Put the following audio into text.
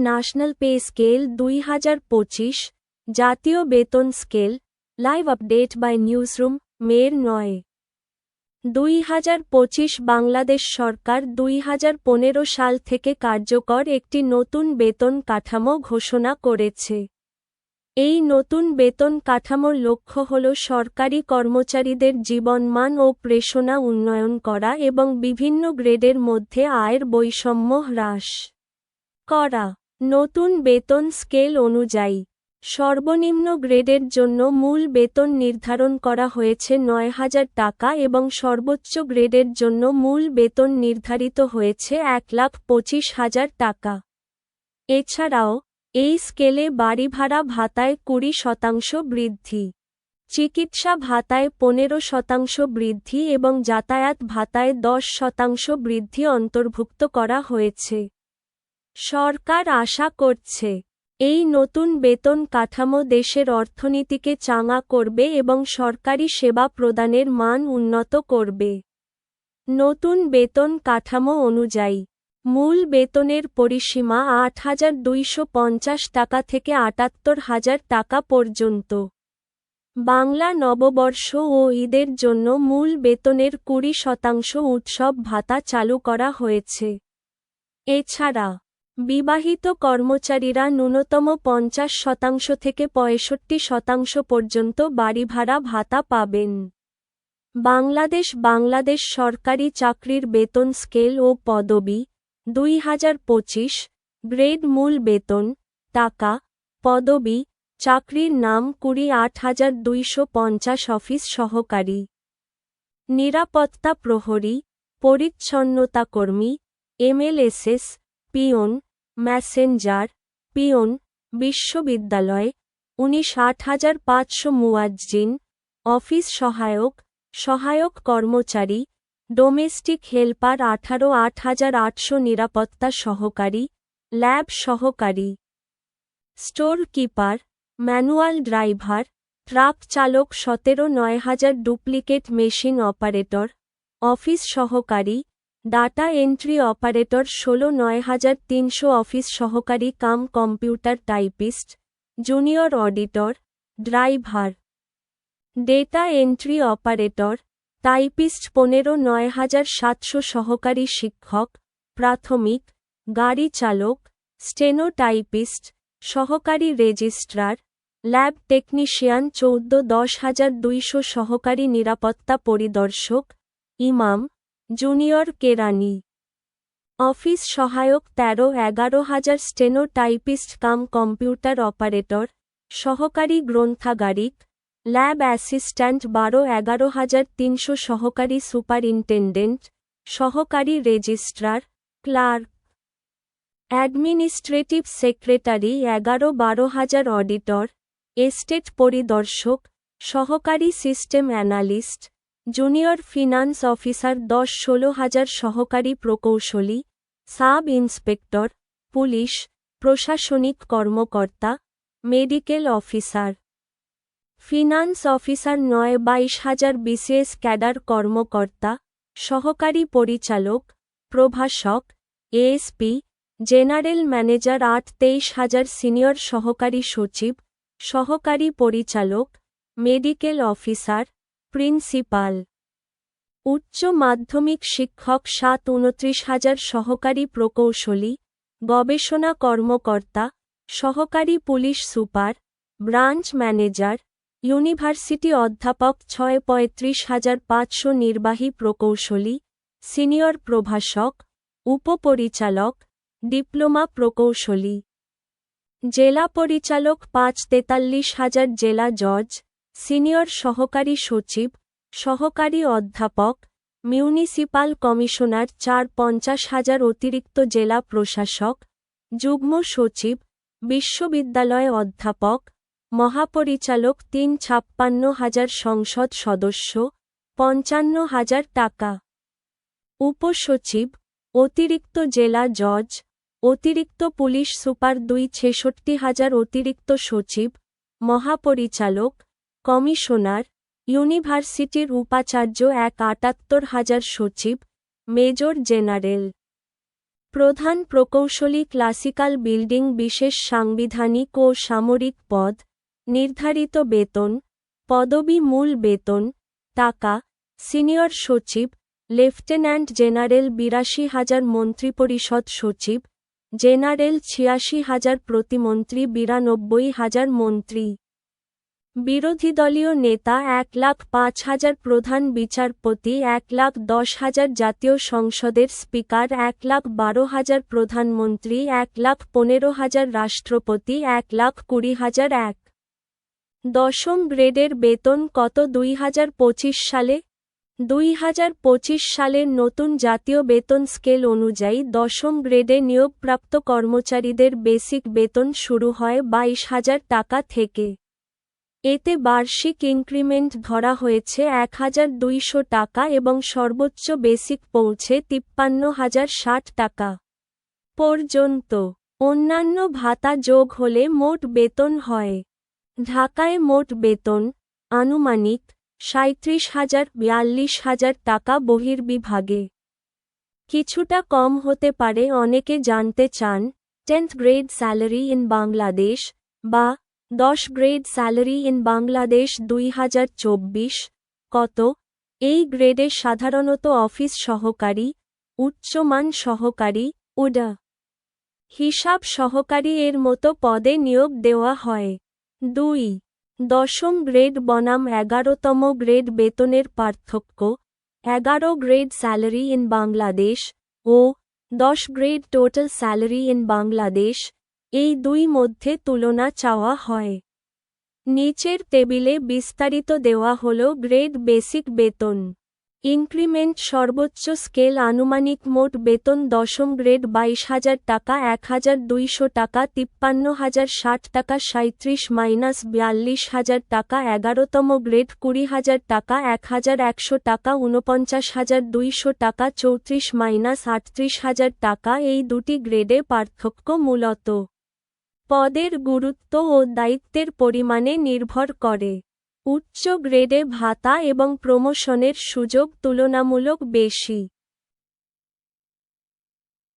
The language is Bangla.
ন্যাশনাল পে স্কেল দুই হাজার পঁচিশ, জাতীয় বেতন scale live update by newsroom মের নয়। দুই হাজার পঁচিশ বাংলাদেশ সরকার দুই হাজার পনেরো সাল থেকে কার্যকর একটি নতুন বেতন কাঠামো ঘোষণা করেছে। এই নতুন বেতন কাঠামোর লক্ষ্য হল সরকারি কর্মচারীদের জীবনমান ও প্রেষণা উন্নয়ন করা এবং বিভিন্ন গ্রেডের মধ্যে আয়ের বৈষম্য হ্রাস। করা। নতুন বেতন স্কেল অনুযায়ী, সর্বনিম্ন গ্রেডের জন্য মূল বেতন নির্ধারণ করা হয়েছে নয় হাজার টাকা এবং সর্বোচ্চ গ্রেডের জন্য মূল বেতন নির্ধারিত হয়েছে এক লাখ পঁচিশ হাজার টাকা। এছাড়াও, এই স্কেলে বাড়ি ভাড়া ভাতায় কুড়ি শতাংশ বৃদ্ধি, চিকিৎসা ভাতায় পনেরো শতাংশ বৃদ্ধি এবং যাতায়াত ভাতায় দশ শতাংশ বৃদ্ধি অন্তর্ভুক্ত করা হয়েছে। সরকার আশা করছে, এই নতুন বেতন কাঠামো দেশের অর্থনীতিকে চাঙা করবে এবং সরকারি সেবা প্রদানের মান উন্নত করবে। নতুন বেতন কাঠামো অনুযায়ী, মূল বেতনের পরিসীমা আট হাজার দুইশো পঞ্চাশ টাকা থেকে আটাত্তর হাজার টাকা পর্যন্ত। বাংলা নববর্ষ ও ঈদের জন্য মূল বেতনের কুড়ি শতাংশ উৎসব ভাতা চালু করা হয়েছে। এছাড়া বিবাহিত কর্মচারীরা ন্যূনতম পঞ্চাশ শতাংশ থেকে পঁয়ষট্টি শতাংশ পর্যন্ত বাড়ি ভাড়া ভাতা পাবেন। বাংলাদেশ বাংলাদেশ সরকারি চাকরির বেতন স্কেল ও পদবি, দুই হাজার পঁচিশ, গ্রেড মূল বেতন, টাকা, পদবি, চাকরির নাম কুড়ি আট হাজার দুইশো পঞ্চাশ অফিস সহকারী। নিরাপত্তা প্রহরী পরিচ্ছন্নতা কর্মী এমএলএসএস পিয়ন ম্যাসেঞ্জার পিয়ন বিশ্ববিদ্যালয় উনিশ আট হাজার পাঁচশো মুয়াজ্জিন, অফিস সহায়ক সহায়ক কর্মচারী, ডোমেস্টিক হেল্পার আঠারো আট হাজার আটশো নিরাপত্তা সহকারী, ল্যাব সহকারী। Store keeper manual driver, truck চালক সতেরো নয় হাজার ডুপ্লিকেট মেশিন অপারেটর, অফিস সহকারী ডাটা এন্ট্রি অপারেটর ষোলো নয় হাজার তিনশো অফিস সহকারী cum computer typist, junior auditor, driver. Data entry operator, typist পনেরো নয় হাজার সাতশো সহকারী শিক্ষক, প্রাথমিক, গাড়ি চালক, স্টেনো টাইপিস্ট, সহকারী রেজিস্ট্রার, ল্যাব টেকনিশিয়ান চৌদ্দ দশ হাজার দুইশো সহকারী নিরাপত্তা পরিদর্শক, ইমাম জুনিয়র কেরানি। অফিস সহায়ক তেরো এগারো হাজার steno typist cum computer operator, সহকারী গ্রন্থাগারিক, ল্যাব অ্যাসিস্ট্যান্ট বারো এগারো হাজার তিনশো সহকারী সুপারিনটেন্ডেন্ট, সহকারী রেজিস্ট্রার, ক্লার্ক। অ্যাডমিনিস্ট্রেটিভ সেক্রেটারি এগারো বারো হাজার অডিটর, এস্টেট পরিদর্শক, সহকারী system analyst junior finance officer দশ ষোলো হাজার সহকারী প্রকৌশলী, সাব ইন্সপেক্টর, পুলিশ, প্রশাসনিক কর্মকর্তা, মেডিকেল অফিসার। ফিনান্স অফিসার নয় বাইশ হাজার বিসিএস ক্যাডার কর্মকর্তা, সহকারী পরিচালক, প্রভাষক, এএসপি, জেনারেল ম্যানেজার আট তেইশ হাজার সিনিয়র সহকারী সচিব, সহকারী পরিচালক, মেডিকেল অফিসার প্রিন্সিপাল। উচ্চ মাধ্যমিক শিক্ষক সাত উনত্রিশ হাজার সহকারী প্রকৌশলী, গবেষণা কর্মকর্তা, সহকারী police super, branch manager, university অধ্যাপক ছয় পঁয়ত্রিশ হাজার পাঁচশো নির্বাহী প্রকৌশলী, সিনিয়র প্রভাষক, উপপরিচালক, ডিপ্লোমা প্রকৌশলী। জেলা পরিচালক পাঁচ তেতাল্লিশ হাজার জেলা জজ সিনিয়র সহকারী সচিব, সহকারী অধ্যাপক, মিউনিসিপাল কমিশনার চার পঞ্চাশ হাজার অতিরিক্ত জেলা প্রশাসক, যুগ্ম সচিব, বিশ্ববিদ্যালয় অধ্যাপক, মহাপরিচালক তিন ছাপ্পান্ন হাজার সংসদ সদস্য, পঞ্চান্ন হাজার টাকা। উপসচিব, অতিরিক্ত জেলা জজ, অতিরিক্ত পুলিশ সুপার দুই ছেষট্টি হাজার অতিরিক্ত সচিব, মহাপরিচালক কমিশনার, ইউনিভার্সিটির উপাচার্য এক আটাত্তর হাজার সচিব, মেজর জেনারেল। প্রধান প্রকৌশলী ক্লাসিক্যাল বিল্ডিং বিশেষ সাংবিধানিক ও সামরিক পদ, নির্ধারিত বেতন, পদবি মূল বেতন, টাকা, সিনিয়র সচিব, লেফটেন্যান্ট জেনারেল বিরাশি হাজার মন্ত্রিপরিষদ সচিব, জেনারেল ছিয়াশি হাজার প্রতিমন্ত্রী বিরানব্বই হাজার মন্ত্রী। বিরোধী দলীয় নেতা এক লাখ পাঁচ হাজার প্রধান বিচারপতি, এক লাখ দশ হাজার জাতীয় সংসদের স্পিকার, এক লাখ বারো হাজার প্রধানমন্ত্রী, এক লাখ পনেরো হাজার রাষ্ট্রপতি, এক লাখ কুড়ি হাজার এক। দশম গ্রেডের বেতন কত? দুই হাজার পঁচিশ সালে। দুই হাজার পঁচিশ সালের নতুন জাতীয় বেতন স্কেল অনুযায়ী দশম গ্রেডে নিয়োগপ্রাপ্ত কর্মচারীদের বেসিক বেতন শুরু হয় বাইশ হাজার টাকা থেকে। এতে বার্ষিক ইনক্রিমেন্ট ধরা হয়েছে এক হাজার দুইশো টাকা এবং সর্বোচ্চ বেসিক পৌঁছে তিপ্পান্ন হাজার ষাট টাকা পর্যন্ত। অন্যান্য ভাতা যোগ হলে মোট বেতন হয়। ঢাকায় মোট বেতন আনুমানিক সাঁত্রিশ হাজার, বিয়াল্লিশ হাজার টাকা বহির্বিভাগে। কিছুটা কম হতে পারে, অনেকে জানতে চান, tenth grade salary in Bangladesh বা দশ গ্রেড স্যালারি ইন বাংলাদেশ দুই হাজার চব্বিশ, কত? এই গ্রেডে সাধারণত অফিস সহকারী উচ্চমান সহকারী, উডা। হিসাব সহকারী এর মতো পদে নিয়োগ দেওয়া হয়। দুই। দশম গ্রেড বনাম এগারোতম গ্রেড বেতনের পার্থক্য, এগারো গ্রেড স্যালারি ইন বাংলাদেশ ও দশ grade total salary in Bangladesh এই দুই মধ্যে তুলনা চাওয়া হয়। নিচের টেবিলে বিস্তারিত দেওয়া হল গ্রেড বেসিক বেতন। ইনক্রিমেন্ট সর্বোচ্চ স্কেল আনুমানিক মোট বেতন দশম গ্রেড বাইশ হাজার টাকা, এক হাজার দুইশো টাকা, তিপ্পান্ন হাজার ষাট টাকা সাঁত্রিশ মাইনাস বিয়াল্লিশ হাজার টাকা, এগারোতম গ্রেড কুড়ি হাজার টাকা, এক হাজার একশো টাকা, ঊনপঞ্চাশ হাজার দুইশো টাকা, চৌত্রিশ মাইনাস আটত্রিশ হাজার টাকা, এই দুটি গ্রেডে পার্থক্য মূলত। পদের গুরুত্ব ও দায়িত্বের পরিমাণে নির্ভর করে। উচ্চ গ্রেডে ভাতা এবং প্রমোশনের সুযোগ তুলনামূলক বেশি।